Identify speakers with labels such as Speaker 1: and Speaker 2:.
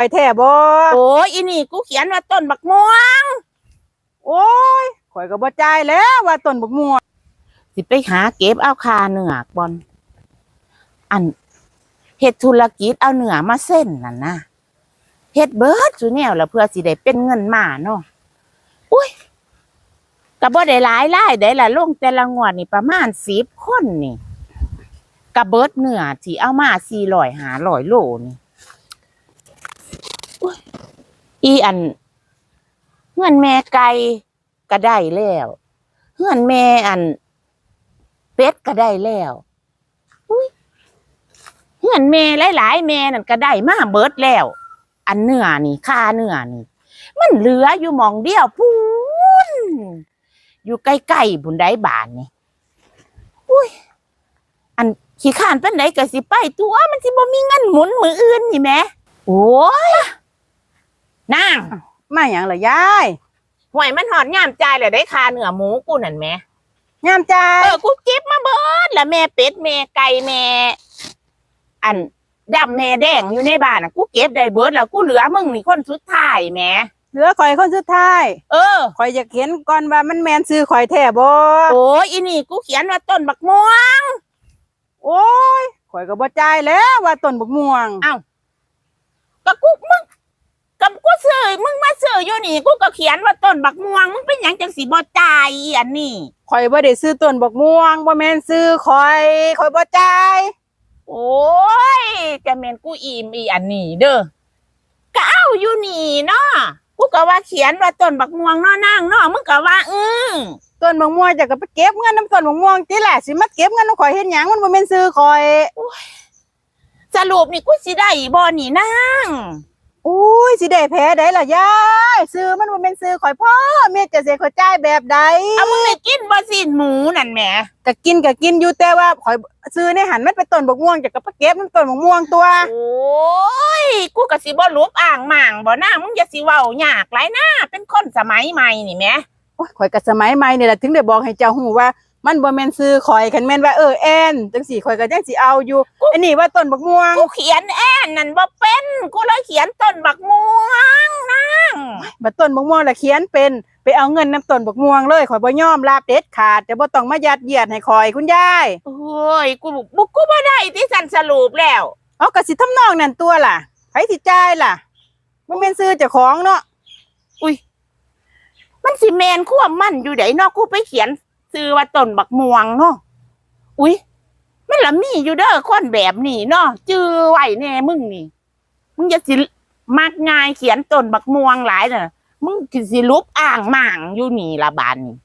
Speaker 1: ไปแท้บ่
Speaker 2: โอ้ยอีนี่กูเขียนว่าต้นบักม่วง
Speaker 1: โอ้ยข่อยก็บ่จ่ายแล้วว่าต้นบักม่วง
Speaker 2: สิไปหาเก็บเอาคาเนื้อบอลอันเฮ็ดธุรกิจเอาเนื้อมาเส้นนั่นนะเฮ็ดเบิดสุแนวแล้วเพื่อสิได้เป็นเงินมาเนาะอุ้ยก็บ่ได้หลายรายได้ละลงแต่ละงวดนี่ประมาณ10คนนี่ก็เบิดเนื้อที่เอามา400 500โลนี่อุ้ย อีอันเงินแม่ไก่ก็ได้แล้วเงินแม่อันเป็ดก็ได้แล้วอุ้ยเหือนแม่หลายๆแม่นั่นก็ได้มาเบิดแล้ว อันเนื้อนี่ค่าเนื้อนี่ มันเหลืออยู่มองเดียวพูนอยู่ใกล้ๆบุนได้บานนี่อุ้ยอันขี้ข้านเป็นไดก็สิไปตัวมันสิบ่มีเงินหมุนมืออื่นนี่แหมโอ้ย นาง
Speaker 1: มาหยังล่ะยาย
Speaker 2: ห่วยมันหอดยามจ่ายแล้วได้ค่าเนื้อหมูกูนั่นแหม
Speaker 1: ยามจ่าย
Speaker 2: เออกูเก็บมาเบิดแล้วแม่เป็ดแม่ไก่แม่ อันดำแม่แดงอยู่ในบ้านน่ะกูเก็บได้เบิดแล้วกูเหลือมึงนี่คนสุดท้ายแหม่
Speaker 1: เหลือข่อยคนสุดท้าย
Speaker 2: เออ
Speaker 1: ข่อยอยากเห็นก่อนว่ามันแม่นซื้อข่อยแท้บ่
Speaker 2: โอ้ยอีนี่กูเขียนว่าต้นบักม่วง
Speaker 1: โอ้ยข่อยก็บ่จ่ายแล้วว่าต้นบักม่วง
Speaker 2: อ้าวก็กูมึงกับกู ซื้อมึงมาซื้ออยู่นี่กูก็เขียนว่าต้นบักม่วงมึงเป็นหยังจังสิบ่จ่ายอีอันนี้
Speaker 1: ข่อยบ่ได้ซื้อต้นบักม่วงบ่แม่นซื้อข่อยข่อยบ่จ่าย
Speaker 2: โอ้ยจะเมนกูอีมอีอันนี้เด้อก็เอาอยู่นี่เนาะกูก็ว่าเขียนว่าต้นบักม่วงเนาะนางเนาะมึงก็ว่าอือ
Speaker 1: ต้นบักม่วงจะก็ไปเก็บเงินน้ำต้นบักม่วงติแหละสิมาเก็บเงินของข่อยเฮ็ดหยังมันบ่แม่นซื้อข่อย
Speaker 2: สรุปนี่กูสิได้บ่นี่นาง
Speaker 1: อุ้ยสิได้แพ้ได้ล่ะยายซื้อมันบ่แม่นซื้อข่อยพ่อแม่จะสิข่อยจ่ายแบบใด
Speaker 2: เอามึงได้กินบ่สินหมูนั่นแหม
Speaker 1: ก็กินก็กินอยู่แต่ว่าข่อยซื้อในหันมันเป็นต้นบักม่วงจะก็ไปเก็บน้ำต้นบักม่วงตัว
Speaker 2: โอ้ยกูก็สิบ่รูปอ่างหม่างบ่นางมึงอย่าสิเว้ายากหลายนะเป็นคนสมัยใหม่นี่แหม
Speaker 1: โอ้ยข่อยก็สมัยใหม่นี่แหละถึงได้บอกให้เจ้าฮู้ว่า มันบ่แม่นซื้อข่อยคันแม่นว่าเออแอนจังสี่ข่อยก็ยังสิเอาอยู่ อันนี้ว่าต้นบักม่วง
Speaker 2: กูเขียนแอนนั่นบ่เป็นกูเลยเขียนต้นบักม่วงนาง
Speaker 1: บัดต้นบักม่วงละเขียนเป็นไปเอาเงินน้ำต้นบักม่วงเลยข่อยบ่ยอมลาบเด็ดขาดจะบ่ต้องมายัดเยียดให้ข่อยคุณยาย
Speaker 2: โอ้ยกูบุกกูบ่ได้ที่สันสรุปแล้ว
Speaker 1: เอาก็สิทำนองนั่นตัวล่ะไผสิจ่ายล่ะบ่แม่นซื้อเจ้าของเนาะ
Speaker 2: มันสิแมนควบมันอยู่ไดเนาะกูไปเขียน ซื้อว่าต้นบักม่วงเนาะอุ้ยมันละมีอยู่เด้อคนแบบนี้เนาะจื้อไหวแน่มึงนี่ มึงจะสิมักง่ายเขียนต้นบักม่วงหลายเน่ะ มึงสิสิลุบอ่างหม่างอยู่นี่ละบานนี่